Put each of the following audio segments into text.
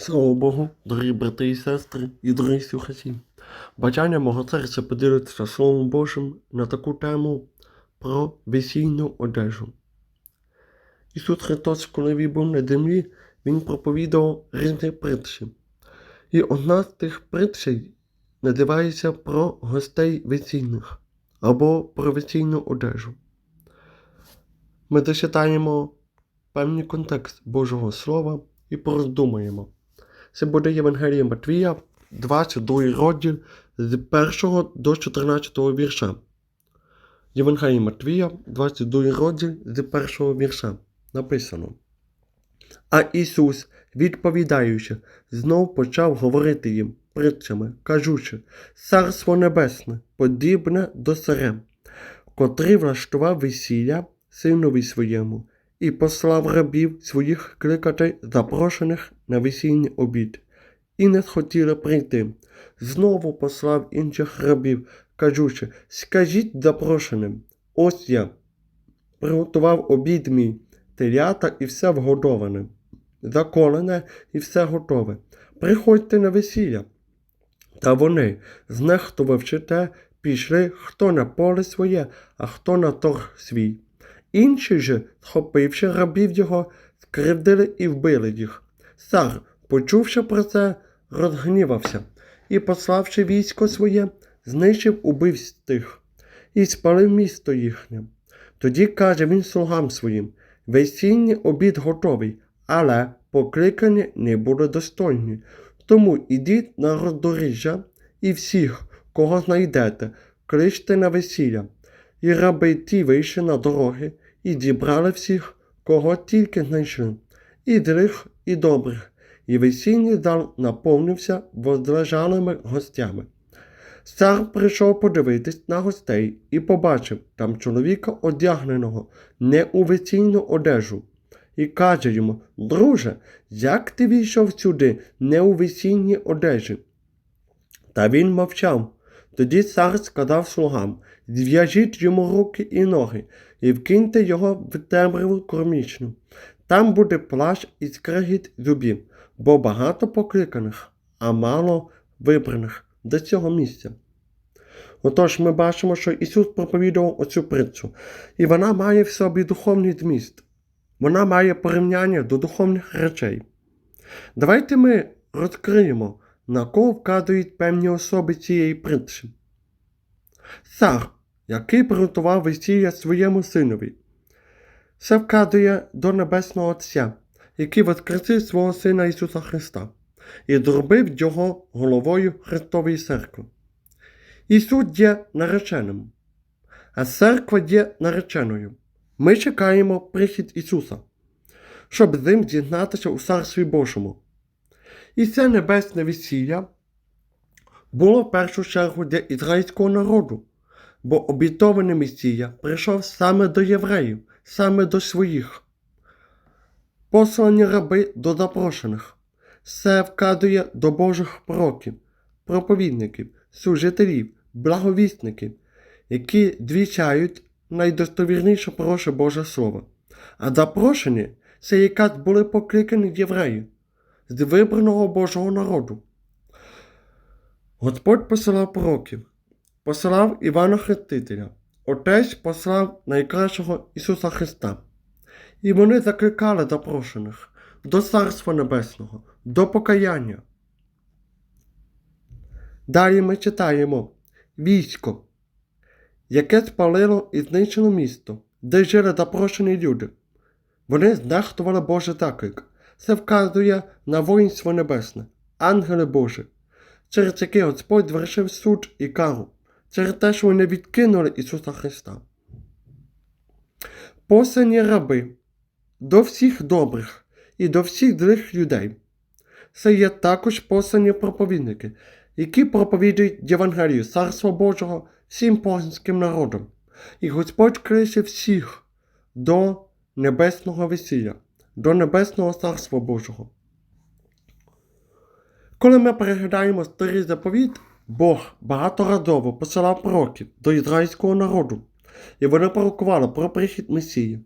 Слава Богу, дорогі брати і сестри і дорогі слухачі. Бажання мого серця поділитися Словом Божим на таку тему про весільну одежу. Ісус Христос, коли він був на землі, Він проповідав різні притчі. І одна з тих притчей називається про гостей весільних або про весільну одежу. Ми зачитаємо певний контекст Божого Слова і пороздумаємо. Це буде Євангелія Матвія, 22 розділ з 1 до 14 вірша. Євангелія Матвія, 22 розділ з 1 вірша. Написано. А Ісус, відповідаючи, знов почав говорити їм притчами, кажучи, Царство Небесне, подібне до царя, котрий влаштував весілля синові своєму, і послав рабів своїх кликати запрошених на весільний обід, і не схотіли прийти. Знову послав інших рабів, кажучи, скажіть запрошеним, ось я приготував обід мій, телята і все вгодоване, заколене і все готове. Приходьте на весілля. Та вони, знехтувавши те, пішли хто на поле своє, а хто на торг свій. Інші же, схопивши рабів його, скривдили і вбили їх. Цар, почувши про це, розгнівався і, пославши військо своє, знищив убивць тих і спалив місто їхнє. Тоді каже він слугам своїм: весільний обід готовий, але покликані не були достойні. Тому ідіть на роздоріжжя і всіх, кого знайдете, кличте на весілля. І раби ті вийшли на дороги і дібрали всіх, кого тільки знайшли, і злих, і добрих, і весільний зал наповнився возлежалими гостями. Цар прийшов подивитись на гостей і побачив там чоловіка одягненого не у весільну одежу, і каже йому: Друже, як ти війшов сюди не у весільній одежі? Та він мовчав. Тоді цар сказав слугам: зв'яжіть йому руки і ноги, і вкиньте його в темряву кормічну. Там буде плащ і скрегіт зубів, бо багато покликаних, а мало вибраних до цього місця. Отож ми бачимо, що Ісус проповідував оцю притчу, і вона має в собі духовний зміст. Вона має порівняння до духовних речей. Давайте ми розкриємо, на кого вказують певні особи цієї притчі. Цар, який приготував весілля своєму синові. Це вказує до Небесного Отця, який воскресив свого Сина Ісуса Христа і зробив Його головою Христової церкви. Ісус є нареченим, а церква є нареченою. Ми чекаємо прихід Ісуса, щоб з ним дізнатися у Царстві Божому. І це небесне весілля було в першу чергу для ізраїльського народу, бо обітований Месія прийшов саме до євреїв, саме до своїх. Послані раби до запрошених. Це вказує до Божих пророків, проповідників, служителів, благовісників, які двічають найдостовірніше проше Боже Слово. А запрошені це якраз були покликані євреї з вибраного Божого народу. Господь посилав пророків, посилав Івана Хрестителя, Отець послав найкращого Ісуса Христа. І вони закликали запрошених до Царства Небесного, до покаяння. Далі ми читаємо військо, яке спалило і знищило місто, де жили запрошені люди. Вони знехтували Божий заклик. Це вказує на воїнство небесне, ангели Божі, через яке Господь звершив суд і кару, через те, що вони відкинули Ісуса Христа. Послані раби до всіх добрих і до всіх злих людей. Це є також послані проповідники, які проповідують Євангелію Царства Божого всім поганським народам. І Господь кличе всіх до небесного весілля, до небесного царства Божого. Коли ми переглядаємо старий заповіт, Бог багаторазово посилав пророків до ізраїльського народу, і вони пророкували про прихід Месії,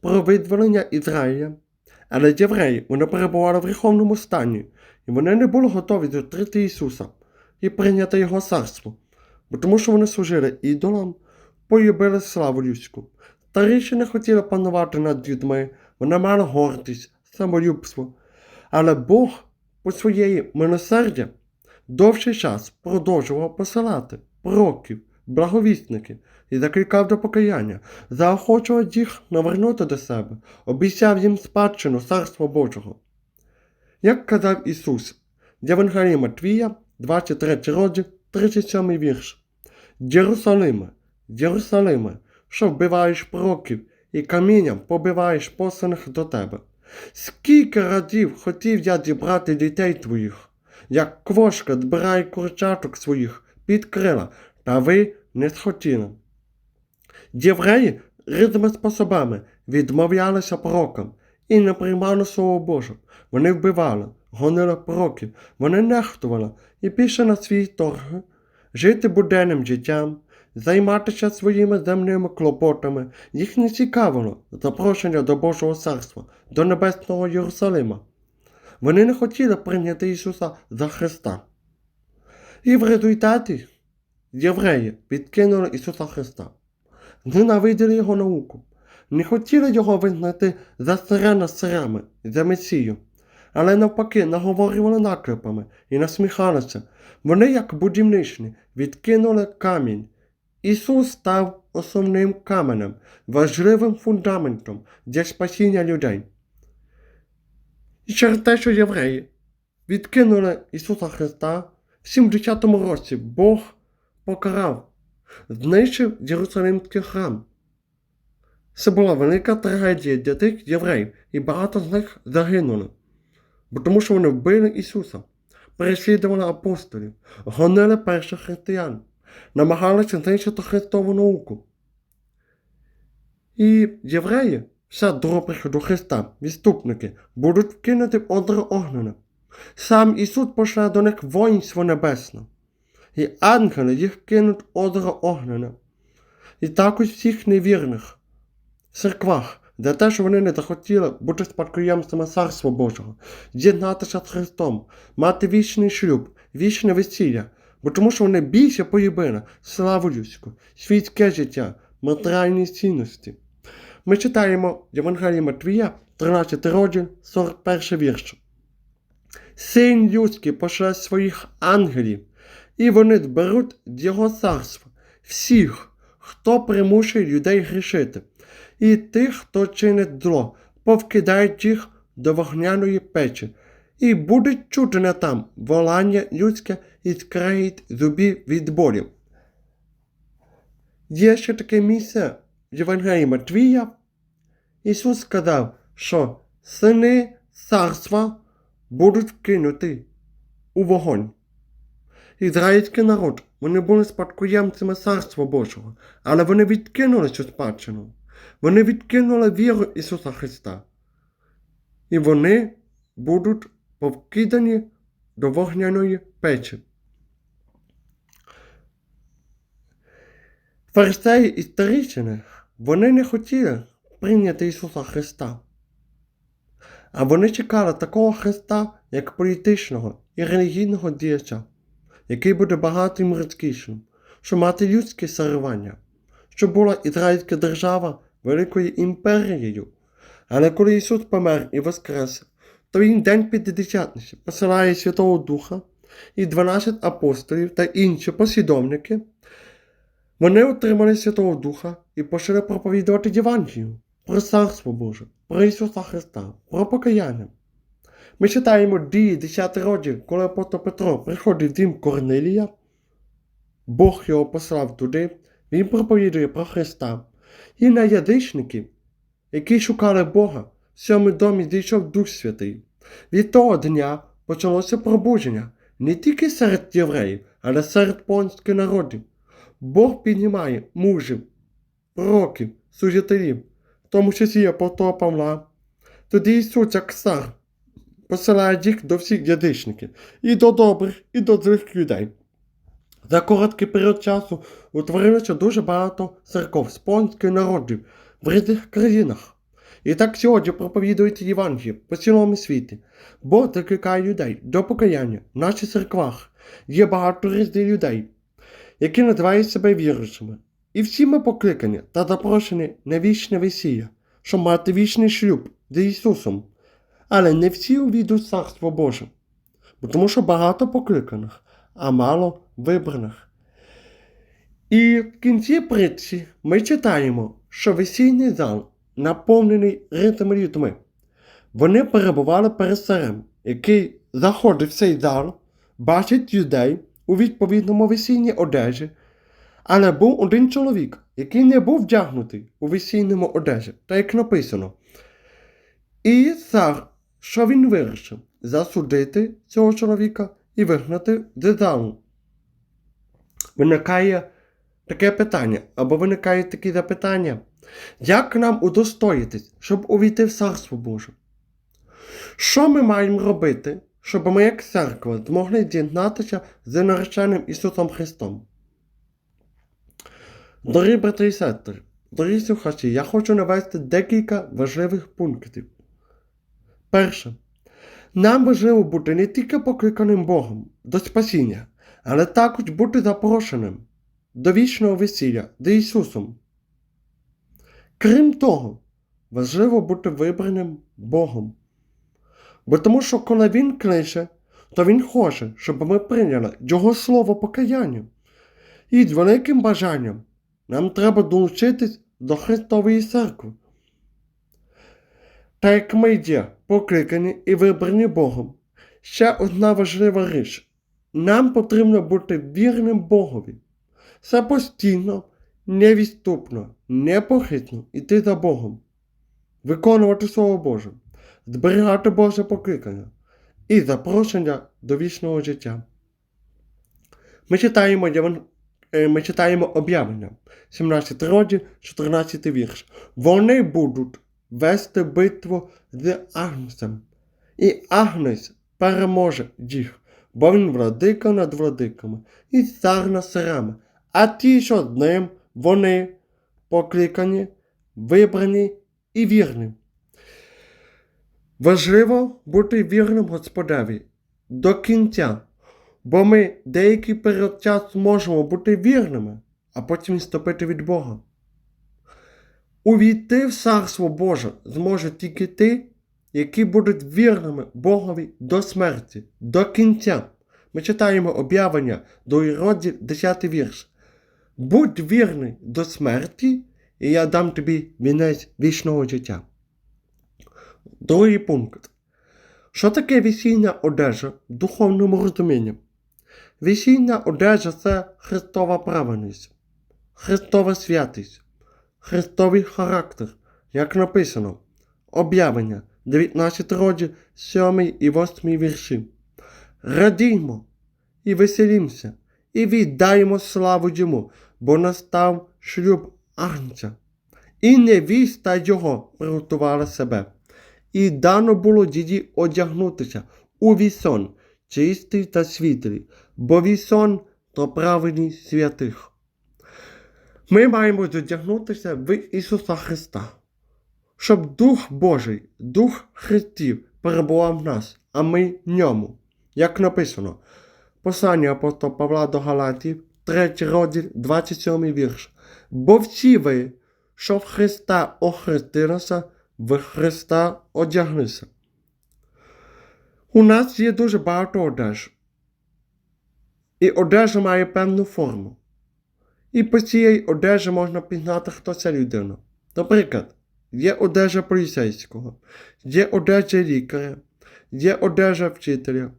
про видволення Ізраїля. Але євреї вони перебували в гріховному стані і вони не були готові зустріти Ісуса і прийняти Його царство, бо тому що вони служили ідолам, полюбили славу людську. Старіші не хотіли панувати над людьми, вони мали гордість, самолюбство. Але Бог по своєї милосердя довший час продовжував посилати пророків, благовісників і закликав до покаяння, заохочував їх навернути до себе, обіцяв їм спадщину Царства Божого. Як казав Ісус, Євангелія Матвія, 23 розділ, 37 вірш. Єрусалиме, Єрусалиме, що вбиваєш пророків і камінням побиваєш посланих до тебе. Скільки разів хотів я зібрати дітей твоїх, як квошка збирає курчаток своїх під крила, та ви не схотіли. Євреї різними способами відмовлялися пророкам і не приймали Слово Боже. Вони вбивали, гонили пророків, вони нехтували і пішли на свій торги, жити буденним життям, займатися своїми земними клопотами. Їх не цікавило запрошення до Божого царства, до Небесного Єрусалима. Вони не хотіли прийняти Ісуса за Христа. І в результаті євреї відкинули Ісуса Христа, ненавиділи Його науку, не хотіли Його визнати за царя над за Месію, але навпаки наговорювали наклепами і насміхалися. Вони, як будівничні, відкинули камінь. Ісус став основним каменем, важливим фундаментом для спасіння людей. І через те, що євреї відкинули Ісуса Христа, в 70-му році Бог покарав, знищив Єрусалимський храм. Це була велика трагедія для тих євреїв, і багато з них загинули, бо тому що вони вбили Ісуса, переслідували апостолів, гонили перших християн, намагалися знищити Христову науку. І євреї, вся до приходу Христа, відступники, будуть вкинуті в озеро огнене. Сам Ісус пошле до них воїнство небесне, і ангели їх кинуть в озеро огнене. І також всіх невірних церквах, за те, що вони не захотіли бути спадкоємцями Царства Божого, з'єднатися з Христом, мати вічний шлюб, вічне весілля, бо тому що вони більше полюбили славу людську, світське життя, матеріальні цінності. Ми читаємо Євангелії Матвія, 13 розділ, 41 вірш. Син людський пошле своїх ангелів, і вони зберуть його царства всіх, хто примушує людей грішити, і тих, хто чинить зло, повкидають їх до вогняної печі, і будуть чутене там волання людське і скриють зубів від болів. Є ще таке місце в Євангелії Матвія. Ісус сказав, що сини царства будуть вкинуті у вогонь. Ізраїльський народ, вони були спадкоємцями Царства Божого, але вони відкинули цю спадщину. Вони відкинули віру Ісуса Христа. І вони будуть повкидані до вогняної печі. Фарисеї і старішини, вони не хотіли прийняти Ісуса Христа. А вони чекали такого Христа, як політичного і релігійного діяча, який буде багатим розкішним, щоб мати людське царювання, щоб була ізраїльська держава великою імперією. Але коли Ісус помер і воскрес, то він день п'ятидесятниці посилає Святого Духа і 12 апостолів та інші послідовники. Вони отримали Святого Духа і почали проповідувати Євангелію про Царство Боже, про Ісуса Христа, про покаяння. Ми читаємо дії 10 розділ, коли апостол Петро приходить в дім Корнелія, Бог його послав туди, він проповідує про Христа. І на язичників, які шукали Бога, в цьому домі зійшов Дух Святий. Від того дня почалося пробудження не тільки серед євреїв, але серед понських народів. Бог піднімає мужів, пророків, служителів, тому числі Павла. Тоді Ісус, як цар, посилає їх до всіх язичників, і до добрих, і до злих людей. За короткий період часу утворилося дуже багато церков з понських народів в різних країнах. І так сьогодні проповідують Євангеліє по цілому світі. Бог закликає людей до покаяння в наших церквах. Є багато різних людей, які називають себе віруючими. І всі ми покликані та запрошені на вічне весілля, щоб мати вічний шлюб з Ісусом. Але не всі увійдуть Царство Боже, бо тому що багато покликаних, а мало вибраних. І в кінці притчі ми читаємо, що весільний зал наповнений ритими людьми. Вони перебували перед царем, який заходить в цей зал, бачить людей у відповідному весільній одежі, але був один чоловік, який не був вдягнутий у весільному одежі, так як написано. І цар, що він вирішив? Засудити цього чоловіка і вигнати з. Виникає таке питання, або виникають такі запитання. Як нам удостоїтись, щоб увійти в Царство Боже? Що ми маємо робити, щоб ми, як церква, змогли з'єднатися з нареченим Ісусом Христом? Дорогі брати і сестри, дорогі слухачі, я хочу навести декілька важливих пунктів. Перше. Нам важливо бути не тільки покликаним Богом до спасіння, але також бути запрошеним до вічного весілля з Ісусом. Крім того, важливо бути вибраним Богом. Бо тому що коли Він кличе, то Він хоче, щоб ми прийняли Його слово покаяння. І з великим бажанням нам треба долучитись до Христової церкви. Та як ми є покликані і вибрані Богом, ще одна важлива річ. Нам потрібно бути вірним Богові. Це постійно, невідступно, непохитно йти за Богом, виконувати Слово Боже, зберігати Боже покликання і запрошення до вічного життя. Ми читаємо, Єван- е, ми читаємо об'явлення, 17 розділ, 14 вірш. Вони будуть вести битву з Агнцем, і Агнець переможе їх, бо він владика над владиками і цар над царями, а ті, що з ним, вони покликані, вибрані і вірні. Важливо бути вірним Господеві до кінця, бо ми деякий період часу можемо бути вірними, а потім відступити від Бога. Увійти в Царство Боже зможе тільки ті, які будуть вірними Богові до смерті, до кінця. Ми читаємо об'явлення до Іроді 10 вірш. Будь вірний до смерті, і я дам тобі вінець вічного життя. Другий пункт. Що таке весільна одежа в духовному розумінні? Весільна одежа це Христова праведність, Христова святість, Христовий характер, як написано, об'явлення 19 розділ 7 і 8 вірші. Радіймо і веселімося, і віддаємо славу йому, бо настав шлюб Агнця. І невіста його приготувала себе. І дано було діді одягнутися у вісон, чистий та світлий, бо вісон то праведність святих. Ми маємо зодягнутися в Ісуса Христа, щоб Дух Божий, Дух Христів перебував в нас, а ми в ньому. Як написано, послання апостола Павла до Галатів, 3 розділ, 27 вірш. Бо всі ви, що в Христа охрестилися, в Христа одяглися. У нас є дуже багато одеж. І одежа має певну форму. І по цій одежі можна пізнати, хто ця людина. Наприклад, є одежа поліцейського, є одежа лікаря, є одежа вчителя.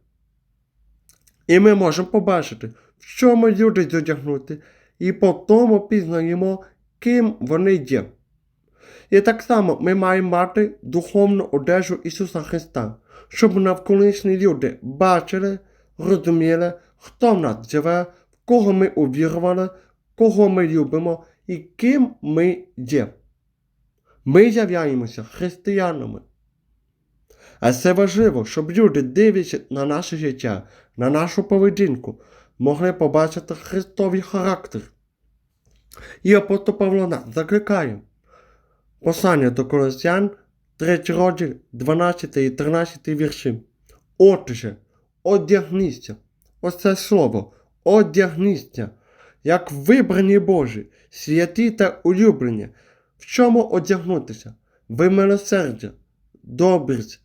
І ми можемо побачити, в що ми люди зодягнути, і по тому пізнаємо, ким вони є. І так само ми маємо мати духовну одежу Ісуса Христа, щоб навколишні люди бачили, розуміли, хто в нас живе, в кого ми увірували, кого ми любимо і ким ми є. Ми являємося християнами. А це важливо, щоб люди, дивлячись на наше життя, на нашу поведінку, могли побачити Христовий характер. І апостол Павло нас закликає. Послання до Колосян, третій розділ, 12 і 13 вірші. Отже, одягніться. Ось це слово. Одягніться, як вибрані Божі, святі та улюблені. В чому одягнутися? Ви милосердя, добрість,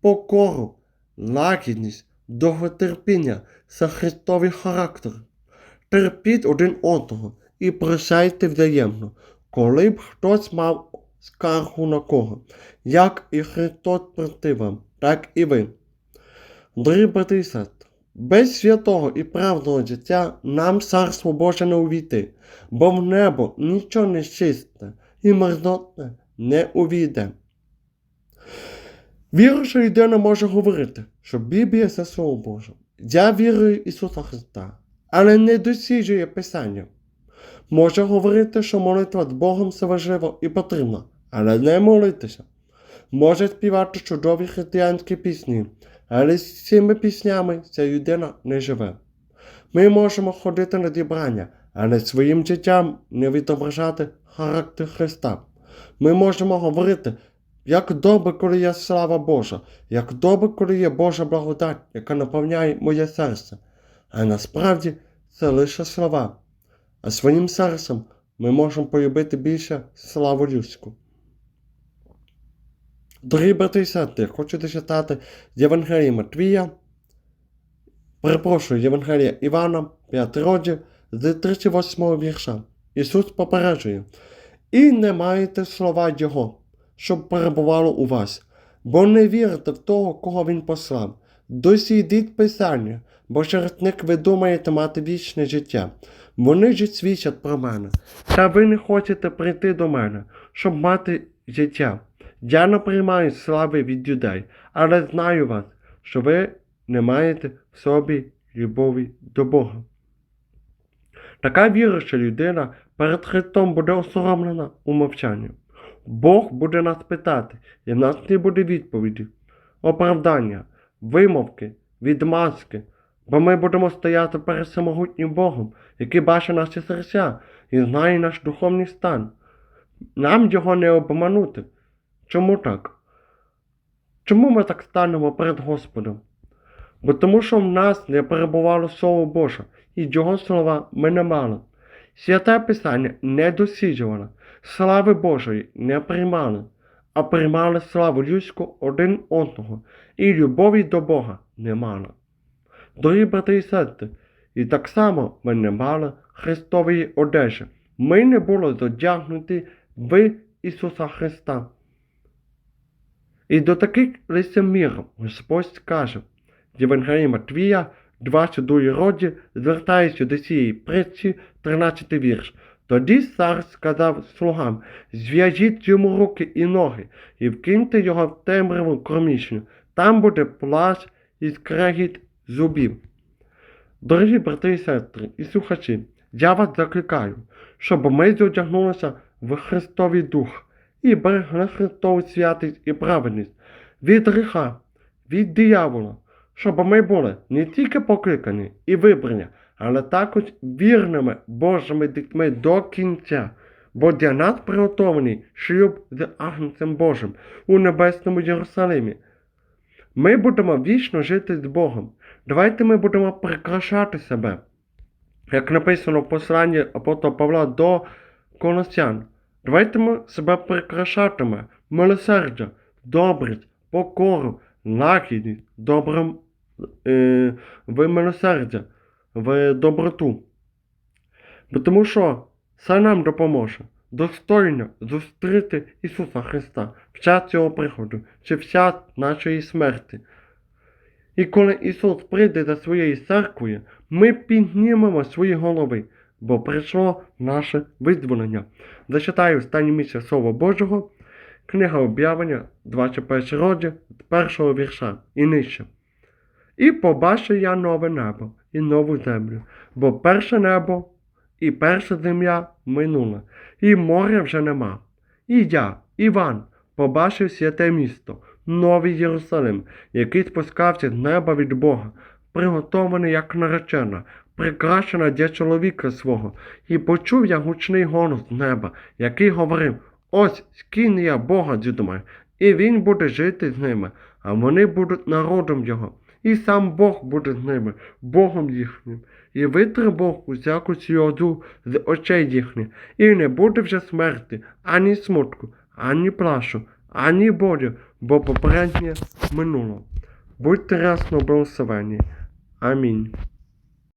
покору, лагідність, довготерпіння, за Христовий характер. Терпіть один одного і прощайте взаємно, коли б хтось мав скаргу на кого, як і Христос проти вам, так і ви. Дорогі без святого і правдного життя нам царство Боже не увійти, бо в небо нічого не чисте і мерзотне не увійде. Віруюча людина може говорити, що Біблія це Слово Боже. Я вірую Ісуса Христа, але не досліджує Писання. Може говорити, що молитва з Богом це важливо і потрібно, але не молитися. Може співати чудові християнські пісні, але з цими піснями ця людина не живе. Ми можемо ходити на зібрання, але своїм життям не відображати характер Христа. Ми можемо говорити, як добре, коли є слава Божа, як добре, коли є Божа благодать, яка наповняє моє серце. А насправді це лише слова. А своїм серцем ми можемо полюбити більше славу людську. Дорогі брати і сестри, хочу зачитати з Матвія, перепрошую, Євангелія Івана, 5 розділ, з 38 вірша. Ісус попереджує. І не маєте слова Його, щоб перебувало у вас, бо не вірите в того, кого Він послав. Дослідіть Писання, бо через них ви думаєте мати вічне життя. Вони ж свідчать про мене. Та ви не хочете прийти до мене, щоб мати життя. Я не приймаю слави від людей, але знаю вас, що ви не маєте в собі любові до Бога. Така віруюча людина перед Христом буде осоромлена у мовчанні. Бог буде нас питати, і в нас не буде відповіді, оправдання, вимовки, відмазки, бо ми будемо стояти перед самогутнім Богом, який бачить наші серця і знає наш духовний стан. Нам його не обманути. Чому так? Чому ми так станемо перед Господом? Бо тому, що в нас не перебувало Слово Боже, і Його слова ми не мали. Святе Писання не досліджували, слави Божої не приймали, а приймали славу людську один одного, і любові до Бога не мали. Дорогі брати і сестри, і так само ми не мали Христової одежі. Ми не були задягнуті в Ісуса Христа. І до таких лицемірів Господь каже, в Євангелії Матвія, 22 роді, звертаючи до цієї притчі, 13 вірш. Тоді цар сказав слугам, зв'яжіть йому руки і ноги, і вкиньте його в темряву кромішню, там буде плач і скрегіт зубів. Дорогі брати і сестри і слухачі, я вас закликаю, щоб ми зодягнулися в Христовий Дух і берегли Христову святість і праведність від гріха, від диявола, щоб ми були не тільки покликані і вибрані, але також вірними Божими дітьми до кінця. Бо для нас приготований шлюб з Агнцем Божим у небесному Єрусалимі. Ми будемо вічно жити з Богом. Давайте ми будемо прикрашати себе. Як написано в посланні апостола Павла до Колосян. Давайте ми себе прикрашатиме милосердя, добрість, покору, лагідність, добром е, в милосердя, в доброту. Тому що це нам допоможе достойно зустріти Ісуса Христа в час цього приходу чи в час нашої смерті. І коли Ісус прийде за своєю церквою, ми піднімемо свої голови, бо прийшло наше визволення. Зачитаю останнє місце Слова Божого, книга об'явлення, 21 розділ, першого вірша і нижче. І побачив я нове небо і нову землю, бо перше небо і перша земля минула, і моря вже нема. І я, Іван, побачив святе місто, новий Єрусалим, який спускався з неба від Бога, приготований як наречена, прикрашена для чоловіка свого, і почув я гучний голос неба, який говорив: Ось скінь я Бога, дідома, І він буде жити з ними, а вони будуть народом його. І сам Бог буде з ними, Богом їхнім. І витре Бог усяку сльозу з очей їхніх, і не буде вже смерти, ані смутку, ані плашу, ані болю, бо попереднє минуло. Будьте расно благословені. Амінь.